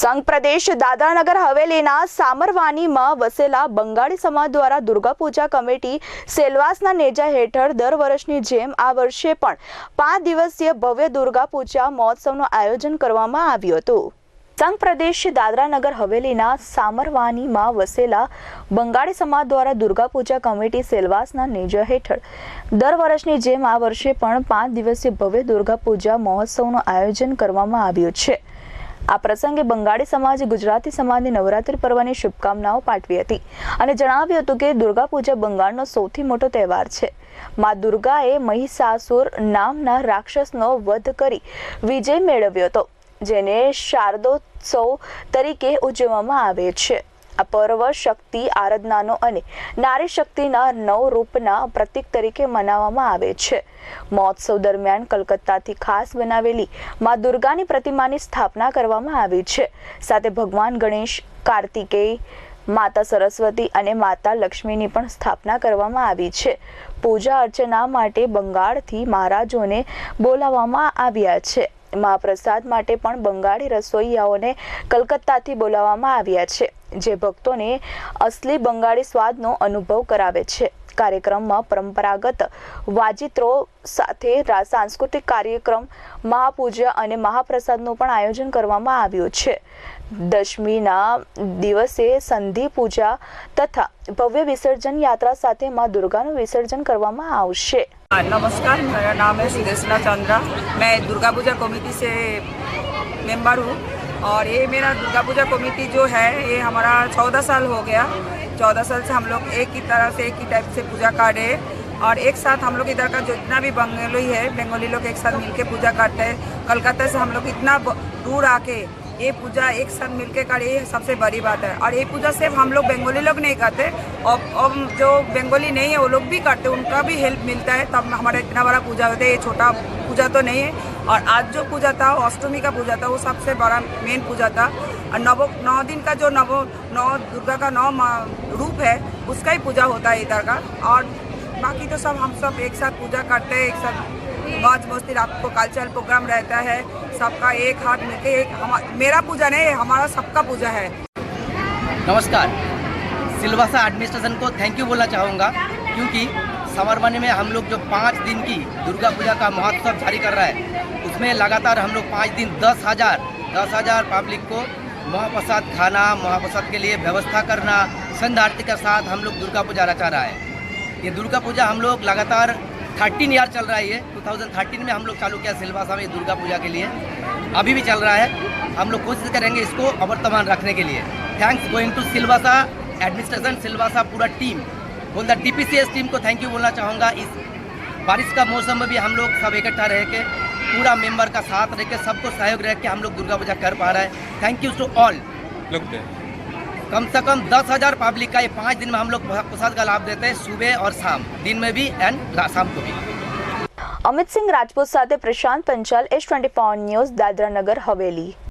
સંઘ પ્રદેશ દાદરાનગર હવેલીના સામરવાનીમાં વસેલા બંગાળી સમાજ દ્વારા દુર્ગા પૂજા કમિટી સેલવાસના નેજા હેઠળ દર વર્ષની જેમ આ વર્ષે પણ પાંચ દિવસીય ભવ્ય દુર્ગા પૂજા મહોત્સવનું આયોજન કરવામાં આવ્યું હતું. સંઘ પ્રદેશ દાદરાનગર હવેલીના સામરવાનીમાં વસેલા બંગાળી સમાજ દ્વારા દુર્ગા પૂજા કમિટી સેલવાસના નેજા હેઠળ દર વર્ષની જેમ આ વર્ષે પણ પાંચ દિવસીય ભવ્ય દુર્ગા પૂજા મહોત્સવનું આયોજન કરવામાં આવ્યું છે. આ પ્રસંગે બંગાળી સમાજે, ગુજરાતી સમાજની નવરાત્રિ પર્વની શુભકામનાઓ પાઠવી હતી અને જણાવ્યું હતું કે દુર્ગા પૂજા બંગાળનો સૌથી મોટો તહેવાર છે. મા દુર્ગાએ મહિષાસુર નામના રાક્ષસનો વધ કરી વિજય મેળવ્યો હતો, જેને શારદોત્સવ તરીકે ઉજવવામાં આવે છે. આ પર્વ શક્તિ આરાધનાનો અને નારી શક્તિના નવ રૂપના પ્રતીક તરીકે મનાવવામાં આવે છે. મહોત્સવ દરમિયાન કલકત્તાથી ખાસ બનાવેલી મા દુર્ગાની પ્રતિમાની સ્થાપના કરવામાં આવી છે. સાથે ભગવાન ગણેશ, કાર્તિકેય, માતા સરસ્વતી અને માતા લક્ષ્મીની પણ સ્થાપના કરવામાં આવી છે. પૂજા અર્ચના માટે બંગાળથી મહારાજોને બોલાવવામાં આવ્યા છે. મહાપ્રસાદ માટે પણ બંગાળી રસોઈયાઓને કલકત્તાથી બોલાવવામાં આવ્યા છે, જે ભક્તોને અસલી બંગાળી સ્વાદનો અનુભવ કરાવે છે. કાર્યક્રમમાં પરંપરાગત વાજિત્રો સાથે સાંસ્કૃતિક કાર્યક્રમ, મહાપૂજા અને મહાપ્રસાદનું પણ આયોજન કરવામાં આવ્યું છે. દશમીના દિવસે સંધિ પૂજા તથા ભવ્ય વિસર્જન યાત્રા સાથે મા દુર્ગાનું વિસર્જન કરવામાં આવશે. नमस्कार मेरा नाम है सुदेशना चंद्रा। मैं दुर्गा पूजा कमेटी से मेंबर हूँ। और ये मेरा दुर्गा पूजा कमेटी जो है, ये हमारा चौदह साल हो गया। चौदह साल से हम लोग एक ही तरह से, एक ही टाइप से पूजा कर रहे और एक साथ हम लोग इधर का जितना भी बंगाली है बंगाली लोग एक साथ मिलके पूजा करते हैं। कलकत्ता से हम लोग इतना दूर आके ये पूजा एक साथ मिलके करे ये सबसे बड़ी बात है। और ये पूजा सिर्फ़ हम लोग बंगाली लोग नहीं करते। और, और जो बंगाली नहीं है वो लोग भी करते उनका भी हेल्प मिलता है तब हमारा इतना बड़ा पूजा होता है ये छोटा पूजा तो नहीं है। और आज जो पूजा था अष्टमी का पूजा था वो सबसे बड़ा मेन पूजा था। और नवो नौ दिन का जो नवो नौ दुर्गा का नौ रूप है उसका ही पूजा होता है इधर का। और बाकी तो सब हम सब एक साथ पूजा करते हैं एक साथ मौज मस्ती रात को कल्चरल प्रोग्राम रहता है। सबका एक हाथ मिलके एक मेरा पूजा नहीं, हमारा सबका पूजा है। नमस्कार। सिलवासा एडमिनिस्ट्रेशन को थैंक यू बोलना चाहूँगा, क्योंकि समरबन में हम लोग जो पाँच दिन की दुर्गा पूजा का महोत्सव जारी कर रहा है, उसमें लगातार हम लोग पाँच दिन दस हज़ार दस हज़ार पब्लिक को महाप्रसाद खाना, महाप्रसाद के लिए व्यवस्था करना संध्या आरती के साथ हम लोग दुर्गा पूजा रचा रहा है। ये दुर्गा पूजा हम लोग लगातार थर्टीन ईयर चल रहा है ये। 2013 में हम लोग चालू किया सिलवासा में दुर्गा पूजा के लिए। अभी भी चल रहा है। हम लोग कोशिश करेंगे इसको अवर्तमान रखने के लिए। Thanks going to Silvassa administration Silvassa पूरा टीम बोल द डी टीम को थैंक यू बोलना चाहूँगा। इस बारिश का मौसम में भी हम लोग सब इकट्ठा रह के, पूरा मेंबर का साथ रह के, सबको सहयोग रह के हम लोग दुर्गा पूजा कर पा रहे हैं। Thank you to all. कम से कम दस हजार पब्लिक का ये पाँच दिन में हम लोग प्रसाद का लाभ देते हैं सुबह और शाम दिन में भी एंड शाम को भी અમિત સિંહ રાજપૂત સાથે Prashant Panchal S twenty news Dadra Nagar Haveli